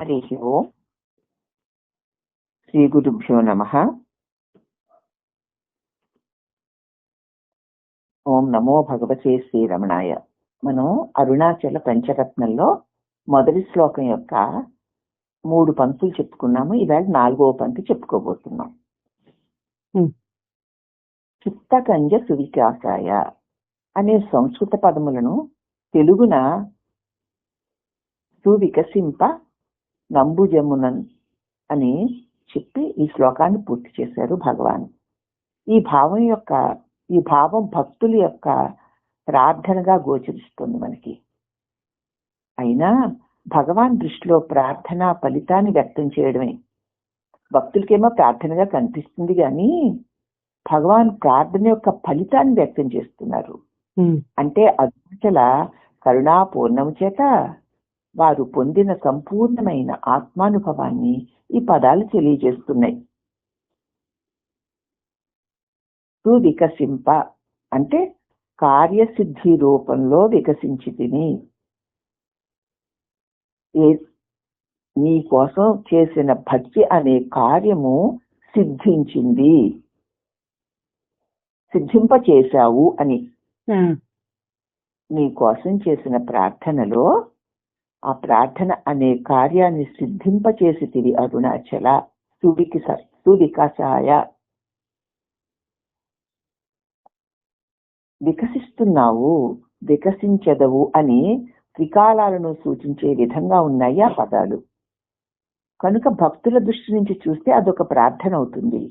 హరి ఓం శ్రీ గురుభ్యో నమ ఓం నమో భగవతే శ్రీరమణాయ మనం అరుణాచల పంచరత్నంలో మొదటి శ్లోకం యొక్క మూడు పంక్తులు చెప్పుకున్నాము ఇవాళ నాలుగవ పంక్తి చెప్పుకోబోతున్నాం. చిత్తకంజ సువికాసాయ అనే సంస్కృత పదములను తెలుగున సువికసింప నంబుజమునన్ అని చెప్పి ఈ శ్లోకాన్ని పూర్తి చేశారు భగవాన్. ఈ భావం యొక్క ఈ భావం భక్తుల యొక్క ప్రార్థనగా గోచరిస్తుంది మనకి. అయినా భగవాన్ దృష్టిలో ప్రార్థన ఫలితాన్ని వ్యక్తం చేయడమే. భక్తులకేమో ప్రార్థనగా కనిపిస్తుంది కానీ భగవాన్ ప్రార్థన యొక్క ఫలితాన్ని వ్యక్తం చేస్తున్నారు. అంటే అరుణాచల కరుణాపూర్ణము చేత వారు పొందిన సంపూర్ణమైన ఆత్మానుభవాన్ని ఈ పదాలు తెలియజేస్తున్నాయి. సువికసింప అంటే కార్యసిద్ధి రూపంలో వికసించి తిని నీ కోసం చేసిన భక్తి అనే కార్యము సిద్ధించింది. సిద్ధింప చేశావు అని. నీ కోసం చేసిన ప్రార్థనలో ఆ ప్రార్థన అనే కార్యాన్ని సిద్ధింపచేసి తిరి అరుణాచల సువికిస సువికాసాయ వికసిస్తున్నావు వికసించదవు అని త్రికాలాలను సూచించే విధంగా ఉన్నాయి ఆ పదాలు? కనుక భక్తుల దృష్టి నుంచి చూస్తే అదొక ప్రార్థన అవుతుంది.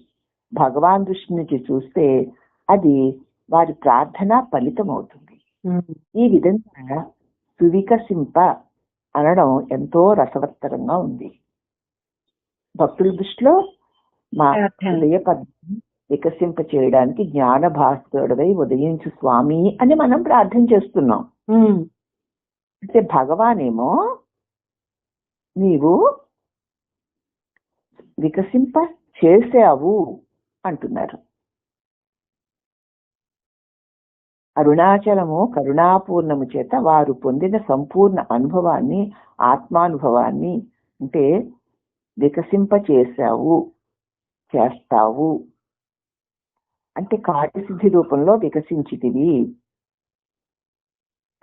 భగవాన్ దృష్టి నుంచి చూస్తే అది వారి ప్రార్థన ఫలితం అవుతుంది ఈ విధంగా సువికసింప అనడం ఎంతో రసవత్తరంగా ఉంది. భక్తుల దృష్టిలో మా. హృదయ పద్ధతిని వికసింప చేయడానికి జ్ఞాన భాస్కరుడై ఉదయించు స్వామి అని మనం ప్రార్థన చేస్తున్నాం. అంటే భగవానేమో నీవు వికసింప చేసావు అంటున్నారు. అరుణాచలము కరుణాపూర్ణము చేత వారు పొందిన సంపూర్ణ అనుభవాన్ని ఆత్మానుభవాన్ని అంటే వికసింప చేశావు చేస్తావు. అంటే కార్యసిద్ధి రూపంలో వికసించితివి.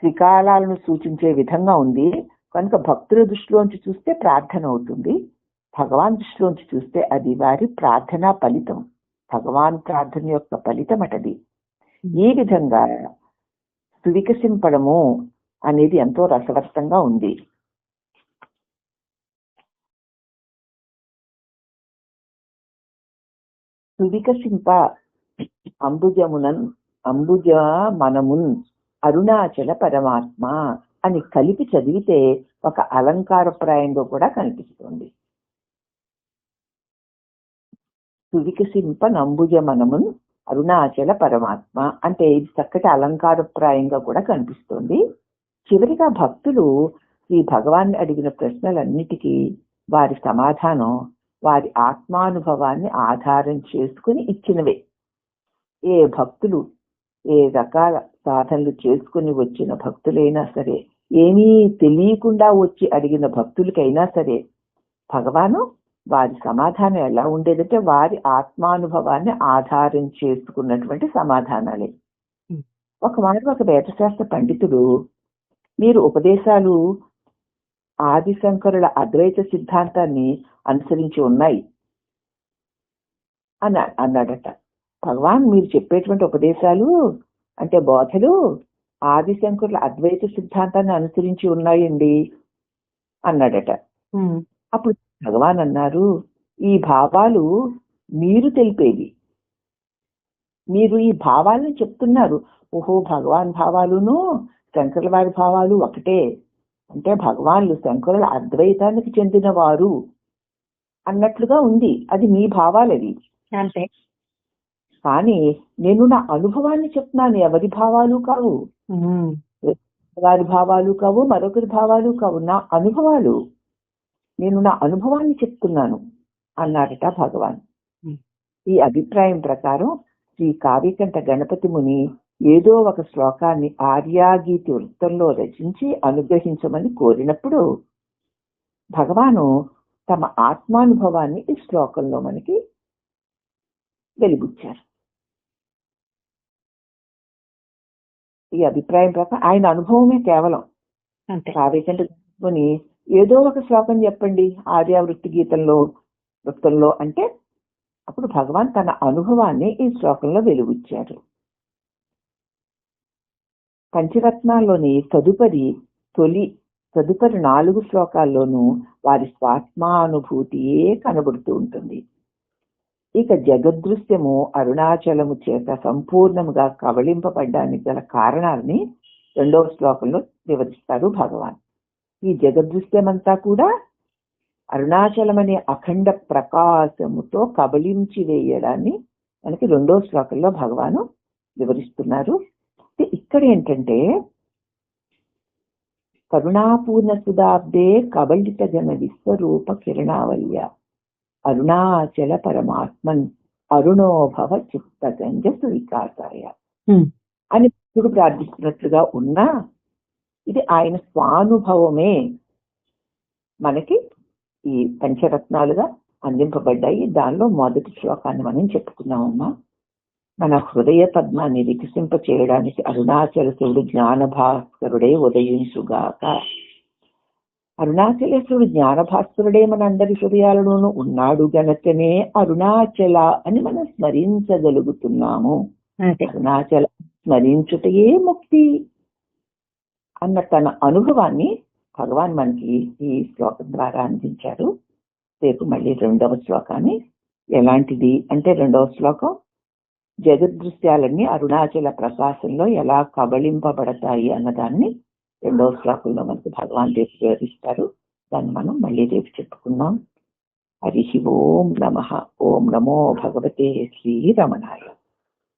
త్రికాలాలను సూచించే విధంగా ఉంది. కనుక భక్తుల దృష్టిలోంచి చూస్తే ప్రార్థన అవుతుంది. భగవాన్ దృష్టిలోంచి చూస్తే అది వారి ప్రార్థనా ఫలితం. భగవాన్ ప్రార్థన యొక్క ఫలితం అటది. ఈ విధంగా వికసింపడము అనేది ఎంతో రసవత్తంగా ఉంది. సువికసింప అంబుజమునన్ అంబుజ మనమున్ అరుణాచల పరమాత్మ అని కలిపి చదివితే ఒక అలంకారప్రాయంలో కూడా కనిపిస్తుంది. సువికసింప నంబుజ మనమున్ అరుణాచల పరమాత్మ. అంటే ఇది చక్కటి అలంకారప్రాయంగా కూడా కనిపిస్తుంది. చివరిగా భక్తులు ఈ భగవాన్ని అడిగిన ప్రశ్నలన్నిటికీ వారి సమాధానం వారి ఆత్మానుభవాన్ని ఆధారం చేసుకుని ఇచ్చినవే. ఏ భక్తులు ఏ రకాల సాధనలు చేసుకుని వచ్చిన భక్తులైనా సరే ఏమీ తెలియకుండా వచ్చి అడిగిన భక్తులకైనా సరే భగవాను వారి సమాధానం ఎలా ఉండేదంటే వారి ఆత్మానుభవాన్ని ఆధారం చేసుకున్నటువంటి సమాధానాలే. Hmm. ఒక మాట ఒక వేదశాస్త్ర పండితుడు మీరు ఉపదేశాలు ఆదిశంకరుల అద్వైత సిద్ధాంతాన్ని అనుసరించి ఉన్నాయి అన్న అన్నాడట. భగవాన్ మీరు చెప్పేటువంటి ఉపదేశాలు అంటే బోధలు ఆదిశంకరుల అద్వైత సిద్ధాంతాన్ని అనుసరించి ఉన్నాయండి అన్నాడట. అప్పుడు భగవాన్ అన్నారు ఈ భావాలు మీరు తెలిపేవి. మీరు ఈ భావాలను చెప్తున్నారు. ఓహో భగవాన్ భావాలును శంకరుల వారి భావాలు ఒకటే. అంటే భగవాన్లు శంకరుల అద్వైతానికి చెందినవారు అన్నట్లుగా ఉంది. అది మీ భావాలవి. అంతే. కానీ నేను నా అనుభవాన్ని చెప్తున్నాను. ఎవరి భావాలు కావు? వారి భావాలు కావు? మరొకరి భావాలు కావు. నా అనుభవాలు. నేను నా అనుభవాన్ని చెప్తున్నాను అన్నాడట భగవాన్. ఈ అభిప్రాయం ప్రకారం శ్రీ కావ్యకంఠ గణపతి ముని ఏదో ఒక శ్లోకాన్ని ఆర్యాగీతి వృత్తంలో రచించి అనుగ్రహించమని కోరినప్పుడు భగవాను తమ ఆత్మానుభవాన్ని ఈ శ్లోకంలో మనకి వెలిబుచ్చారు ఈ అభిప్రాయం ప్రకారం ఆయన అనుభవమే కేవలం తీసుకొని ఏదో ఒక శ్లోకం చెప్పండి ఆర్యావృత్తి గీతంలో వృత్తంలో అంటే అప్పుడు భగవాన్ తన అనుభవాన్ని ఈ శ్లోకంలో వెలుగుచ్చారు పంచరత్నాల్లోని తదుపరి తొలి తదుపరి నాలుగు శ్లోకాల్లోనూ వారి స్వాత్మానుభూతియే కనబడుతూ ఉంటుంది. ఇక జగదృశ్యము అరుణాచలము చేత సంపూర్ణముగా కవళింపబడ్డానికి గల కారణాలని రెండవ శ్లోకంలో వివరిస్తారు భగవాన్. ఈ జగదృశ్యమంతా కూడా అరుణాచలం అనే అఖండ ప్రకాశముతో కబళించి వేయడాన్ని మనకి రెండో శ్లోకంలో భగవాను వివరిస్తున్నారు ఇక్కడ ఏంటంటే కరుణాపూర్ణ సుధాబ్దే కబళిత జన విశ్వరూప కిరణావల్య అరుణాచల పరమాత్మన్ అరుణోభవ చిత్తగంజ సువికాసాయ. అని భక్తుడు ప్రార్థిస్తున్నట్లుగా ఉన్నా ఇది ఆయన స్వానుభవమే. మనకి ఈ పంచరత్నాలుగా అందింపబడ్డాయి. దానిలో మొదటి శ్లోకాన్ని మనం చెప్పుకున్నామమ్మా. మన హృదయ పద్మాన్ని వికసింప చేయడానికి అరుణాచలసుడు జ్ఞానభాస్కరుడే ఉదయించుగాక. అరుణాచలేశ్వరుడు జ్ఞానభాస్కరుడే మన అందరి హృదయాలలోనూ ఉన్నాడు గనకనే అరుణాచల అని మనం స్మరించగలుగుతున్నాము. అరుణాచల స్మరించుటయే ముక్తి. అన్న తన అనుభవాన్ని భగవాన్ మనకి ఈ శ్లోకం ద్వారా అందించారు. రేపు మళ్ళీ రెండవ శ్లోకాన్ని. ఎలాంటిది అంటే రెండవ శ్లోకం జగదృశ్యాలన్నీ అరుణాచల ప్రకాశంలో ఎలా కబళింపబడతాయి అన్నదాన్ని రెండవ శ్లోకంలో మనకు భగవాన్ రేపు వివరిస్తారు. దాన్ని మనం మళ్ళీ రేపు చెప్పుకుందాం. హరి ఓం నమ. ఓం నమో భగవతే శ్రీరమణాయ